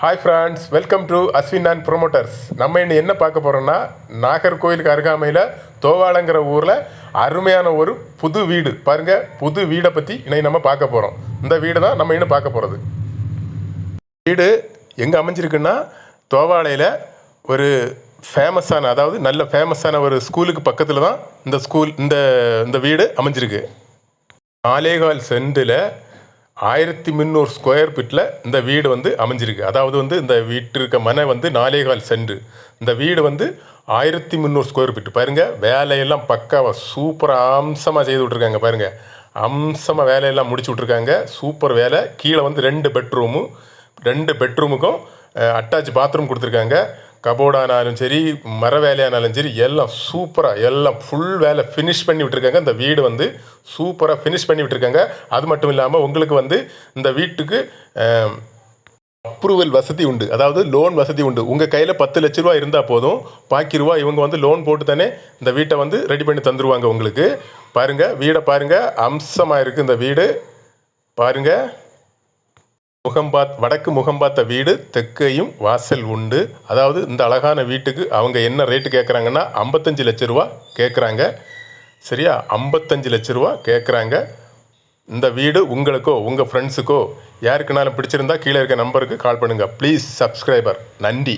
Hi friends welcome to Ashwin and promoters நம்ம இன்னும் என்ன பார்க்க போகிறோம்னா நாகர்கோவிலுக்கு அருகாமையில் தோவாளங்கிற ஊரில் அருமையான ஒரு புது வீடு. பாருங்கள் புது வீடை பற்றி இன்னைக்கு நம்ம பார்க்க போகிறோம் இந்த வீடு தான் நம்ம இன்னும் பார்க்க போகிறது வீடு எங்கே அமைஞ்சிருக்குன்னா தோவாளையில் ஒரு ஃபேமஸான அதாவது நல்ல ஃபேமஸான ஒரு ஸ்கூலுக்கு பக்கத்தில் தான் இந்த ஸ்கூல் இந்த இந்த வீடு அமைஞ்சிருக்கு. நாலேகால் சென்டில் ஆயிரத்தி முந்நூறு ஸ்கொயர் ஃபீட்டில் இந்த வீடு வந்து அமைஞ்சிருக்கு. அதாவது வந்து இந்த வீட்டு மனை வந்து நாலேகால் சென்று இந்த வீடு வந்து ஆயிரத்தி முந்நூறு ஸ்கொயர் ஃபீட் பாருங்கள் வேலையெல்லாம் பக்காவாக சூப்பராக அம்சமாக செய்து விட்ருக்காங்க பாருங்கள் அம்சமாக வேலையெல்லாம் முடிச்சு விட்ருக்காங்க சூப்பர் வேலை. கீழே வந்து ரெண்டு பெட்ரூமு ரெண்டு பெட்ரூமுக்கும் அட்டாச் பாத்ரூம் கொடுத்துருக்காங்க. கபோர்டானாலும் சரி மர வேலையானாலும் சரி எல்லாம் சூப்பராக எல்லாம் ஃபுல் வேலை ஃபினிஷ் பண்ணி விட்டுருக்காங்க. இந்த வீடு வந்து சூப்பராக ஃபினிஷ் பண்ணி விட்டுருக்காங்க. அது மட்டும் இல்லாமல் உங்களுக்கு வந்து இந்த வீட்டுக்கு அப்ரூவல் வசதி உண்டு. அதாவது லோன் வசதி உண்டு. உங்கள் கையில் பத்து லட்ச ரூபா இருந்தால் போதும். பாக்கி ரூபா இவங்க வந்து லோன் போட்டு தானே இந்த வீட்டை வந்து ரெடி பண்ணி தந்துருவாங்க உங்களுக்கு. பாருங்கள் வீடை பாருங்கள் அம்சமாக இருக்குது இந்த வீடு. பாருங்கள் முகம்பாத் வடக்கு முகம்பாத்த வீடு தெற்கையும் வாசல் உண்டு. அதாவது இந்த அழகான வீட்டுக்கு அவங்க என்ன ரேட்டு கேட்குறாங்கன்னா ஐம்பத்தஞ்சு லட்ச ரூபா கேட்குறாங்க சரியா? ஐம்பத்தஞ்சு லட்ச ரூபா கேட்குறாங்க இந்த வீடு உங்களுக்கோ உங்கள் ஃப்ரெண்ட்ஸுக்கோ யாருக்குனாலும் பிடிச்சிருந்தா கீழே இருக்க நம்பருக்கு கால் பண்ணுங்கள் ப்ளீஸ் சப்ஸ்கிரைபர் நன்றி.